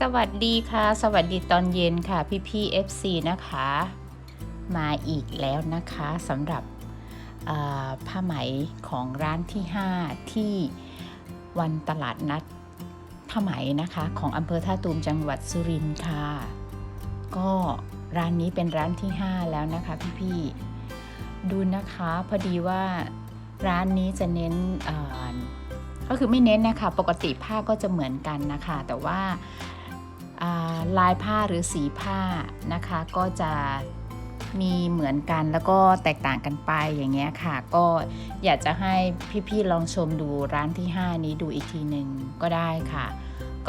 สวัสดีค่ะ สวัสดีตอนเย็นค่ะพี่พี่ๆ FC นะคะ มาอีกแล้วนะคะสำหรับผ้าไหมของร้านที่ 5 ที่วันตลาดนัดผ้าไหมนะคะ ของอำเภอท่าตูมจังหวัดสุรินทร์ค่ะ ก็ร้านนี้เป็นร้านที่ 5 แล้วนะคะพี่พี่ดูนะคะพอดีว่าร้านนี้จะเน้นก็คือไม่เน้นนะคะ ปกติผ้าก็จะเหมือนกันนะคะ แต่ว่า ลายผ้าหรือสีผ้านะคะ ก็จะมีเหมือนกันแล้วก็แตกต่างกันไปอย่างเงี้ยค่ะ ก็อยากจะให้พี่ๆลองชมดูร้านที่ 5 นี้ดูอีกทีหนึ่งก็ได้ค่ะ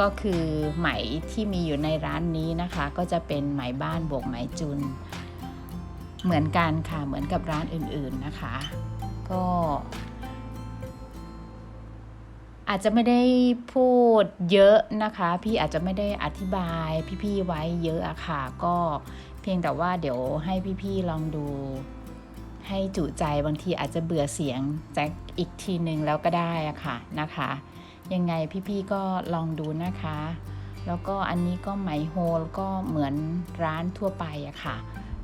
ก็คือไหมที่มีอยู่ในร้านนี้นะคะ ก็จะเป็นไหมบ้านบวกไหมจุน เหมือนกันค่ะเหมือนกับร้านอื่นๆนะคะ ก็ อาจจะไม่ได้พูดเยอะนะคะ พี่อาจจะไม่ได้อธิบายพี่ๆไว้เยอะอะค่ะ ก็เพียงแต่ว่าเดี๋ยวให้พี่ๆลองดู ให้จุใจบางทีอาจจะเบื่อเสียงแจ็คอีกทีหนึ่งแล้วก็ได้อะค่ะนะคะ ยังไงพี่ๆก็ลองดูนะคะ แล้วก็อันนี้ก็ไหมโฮลก็เหมือนร้านทั่วไปอะค่ะ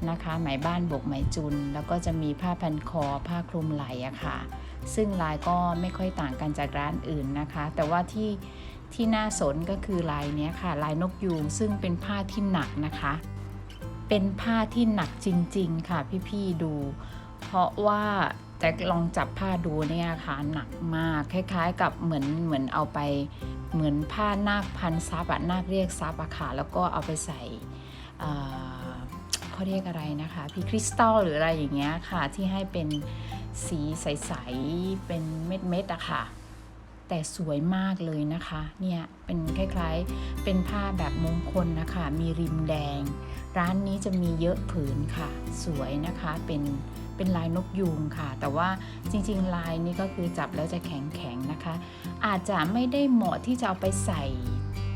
นะคะ ไหมบ้านบวกไหมจุน แล้วก็จะมีผ้าพันคอผ้าคลุมไหล่อะค่ะ ซึ่งลายก็ไม่ค่อยต่างกันจากร้านอื่นนะคะ แต่ว่าที่ที่น่าสนก็คือลายนี้ค่ะลายนกยูงซึ่งเป็นผ้าที่หนักนะคะ เป็นผ้าที่หนักจริง ๆ ค่ะพี่ๆดู เพราะว่าแต่ลองจับผ้าดูเนี่ยค่ะหนักมากคล้าย ๆ กับเหมือนเหมือนเอาไปเหมือนผ้านาคพันซับอะนาคเรียกซับอะค่ะแล้วก็เอาไปใส่อ่าเขาเรียกอะไรนะคะ พี่คริสตัลหรืออะไรอย่างเงี้ยค่ะที่ให้เป็น สีใส ๆ เป็นเม็ดๆอะค่ะ แต่สวยมากเลยนะคะ เนี่ยเป็นคล้ายๆ เป็นผ้าแบบมงคลนะคะ มีริมแดง ร้านนี้จะมีเยอะผืนค่ะ สวยนะคะ เป็นเป็นลายนกยูงค่ะ แต่ว่าจริงๆ ลายนี้ก็คือจับแล้วจะแข็งๆ นะคะ อาจจะไม่ได้เหมาะที่จะเอาไปใส่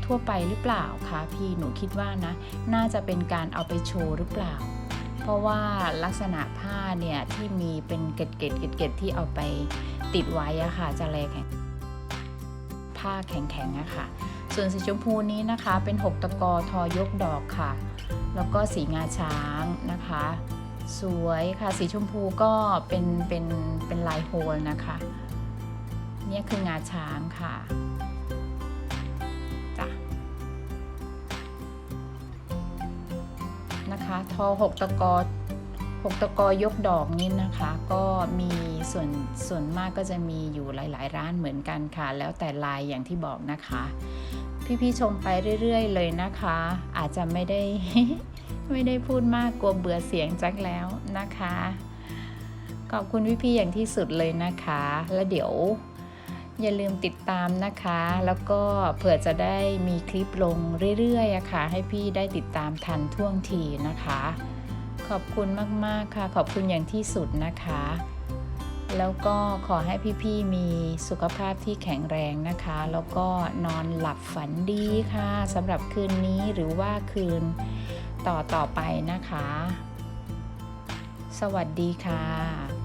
ทั่วไปหรือเปล่าคะพี่หนูคิดว่านะ น่าจะเป็นการเอาไปโชว์หรือเปล่า เพราะว่าลักษณะผ้าเนี่ยที่มีเป็นเกล็ดเกล็ดเกล็ดที่เอาไปติดไว้อะค่ะจะแลแข็งผ้าแข็งๆอะค่ะ ส่วนสีชมพูนี้นะคะเป็น 6 ตะกอทอยกดอกค่ะ แล้วก็สีงาช้างนะคะ สวยค่ะสีชมพูก็เป็นเป็นเป็นลายโฮลนะคะ เนี่ยคืองาช้างค่ะ นะคะทอ6ตะกอ6ตะกอยกดอกนี่นะคะ ก็มีส่วนส่วนมากก็จะมีอยู่หลาย ๆ ร้านเหมือนกันค่ะ แล้วแต่ลายอย่างที่บอกนะคะ พี่ๆชมไปเรื่อย ๆ เลยนะคะ อาจจะไม่ได้ไม่ได้พูดมากกลัวเบื่อเสียงจักแล้วนะคะ ขอบคุณพี่ๆอย่างที่สุดเลยนะคะ แล้วเดี๋ยว อย่าลืมติดตามนะคะ แล้วก็เผื่อจะได้มีคลิปลงเรื่อยๆอะค่ะ ให้พี่ได้ติดตามทันท่วงทีนะคะ ขอบคุณมากๆค่ะ ขอบคุณอย่างที่สุดนะคะ แล้วก็ขอให้พี่ๆมีสุขภาพที่แข็งแรงนะคะ แล้วก็นอนหลับฝันดีค่ะสำหรับคืนนี้หรือว่าคืนต่อต่อๆไปนะคะ สวัสดีค่ะ